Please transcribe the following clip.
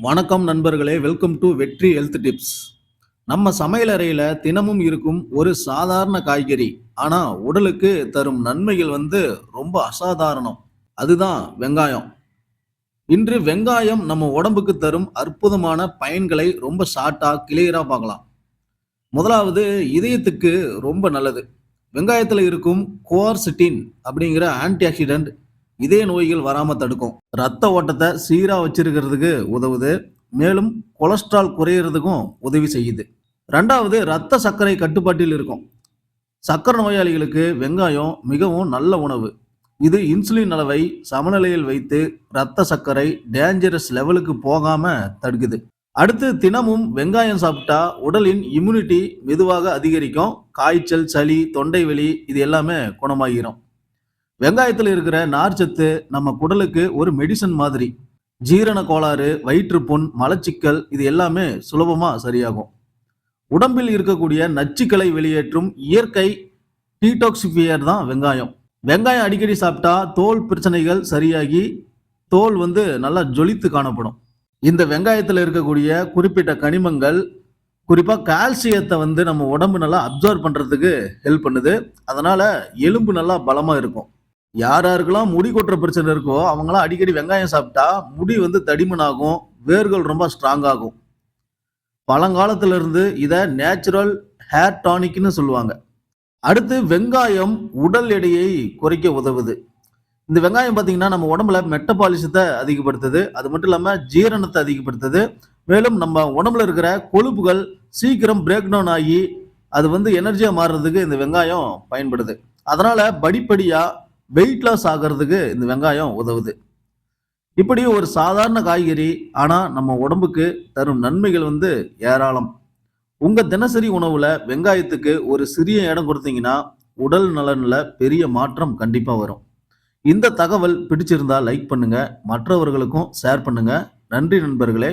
வணக்கம் நண்பர்களே welcome to Vetri health tips நம்ம சமையலறையில் தினமும் இருக்கும் ஒரு சாதாரண காய்கறி ஆனால் உடலுக்கு தரும் நன்மைகள் வந்து ரொம்ப அசாதாரணம். அதுதான் வெங்காயம். இன்று வெங்காயம் நம்ம உடம்புக்கு தரும் அற்புதமான பயன்களை ரொம்ப ஷார்ட்டாக கிளியராக பார்க்கலாம். முதலாவது இதயத்துக்கு ரொம்ப நல்லது. வெங்காயத்தில் இருக்கும் கோர்சிட்டின் அப்படிங்கிற ஆன்டி ஆக்சிடென்ட் இதய நோய்கள் வராமல் தடுக்கும். ரத்த ஓட்டத்தை சீராக வச்சிருக்கிறதுக்கு உதவுது. மேலும் கொலஸ்ட்ரால் குறையிறதுக்கும் உதவி செய்யுது. ரெண்டாவது ரத்த சர்க்கரை கட்டுப்பாட்டில் இருக்கும். சர்க்கரை நோயாளிகளுக்கு வெங்காயம் மிகவும் நல்ல உணவு. இது இன்சுலின் அளவை சமநிலையில் வைத்து ரத்த சர்க்கரை டேஞ்சரஸ் லெவலுக்கு போகாம தடுக்குது. அடுத்து தினமும் வெங்காயம் சாப்பிட்டா உடலின் இம்யூனிட்டி மெதுவாக அதிகரிக்கும். காய்ச்சல் சளி தொண்டை வலி இது எல்லாமே குணமாகிரும். வெங்காயத்தில் இருக்கிற நார்ச்சத்து நம்ம குடலுக்கு ஒரு மெடிசன் மாதிரி. ஜீரண கோளாறு வயிற்றுப்புண் மலச்சிக்கல் இது எல்லாமே சுலபமா சரியாகும். உடம்பில் இருக்கக்கூடிய நச்சுக்களை வெளியேற்றும் இயற்கை டீடாக்சிஃபியர் தான் வெங்காயம். வெங்காயம் அடிக்கடி சாப்பிட்டா தோல் பிரச்சனைகள் சரியாகி தோல் வந்து நல்லா ஜொலித்து காணப்படும். இந்த வெங்காயத்தில் இருக்கக்கூடிய குறிப்பிட்ட கனிமங்கள் குறிப்பாக கால்சியத்தை வந்து நம்ம உடம்பு நல்லா அப்சர்வ் பண்ணுறதுக்கு ஹெல்ப் பண்ணுது. அதனால் எலும்பு நல்லா பலமாக இருக்கும். யார் யாருக்கெல்லாம் முடி கொட்டுற பிரச்சனை இருக்கோ அவங்களாம் அடிக்கடி வெங்காயம் சாப்பிட்டா முடி வந்து தடிமன் ஆகும் வேர்கள் ரொம்ப ஸ்ட்ராங் ஆகும். பழங்காலத்திலிருந்து இதை நேச்சுரல் ஹேர் டானிக்னு சொல்லுவாங்க. அடுத்து வெங்காயம் உடல் எடையை குறைக்க உதவுது. இந்த வெங்காயம் பார்த்தீங்கன்னா நம்ம உடம்புல மெட்டபாலிசத்தை அதிகப்படுத்துது. அது மட்டும் இல்லாமல் ஜீரணத்தை அதிகப்படுத்துது. மேலும் நம்ம உடம்புல இருக்கிற கொழுப்புகள் சீக்கிரம் பிரேக் டவுன் ஆகி அது வந்து எனர்ஜியாக மாறுறதுக்கு இந்த வெங்காயம் பயன்படுது. அதனால் படிப்படியாக வெயிட் லாஸ் ஆகிறதுக்கு இந்த வெங்காயம் உதவுது. இப்படி ஒரு சாதாரண காய்கறி ஆனால் நம்ம உடம்புக்கு தரும் நன்மைகள் வந்து ஏராளம். உங்கள் தினசரி உணவில் வெங்காயத்துக்கு ஒரு சிறிய இடம் கொடுத்தீங்கன்னா உடல் நலனில் பெரிய மாற்றம் கண்டிப்பாக வரும். இந்த தகவல் பிடிச்சிருந்தா லைக் பண்ணுங்கள் மற்றவர்களுக்கும் ஷேர் பண்ணுங்கள் நன்றி நண்பர்களே.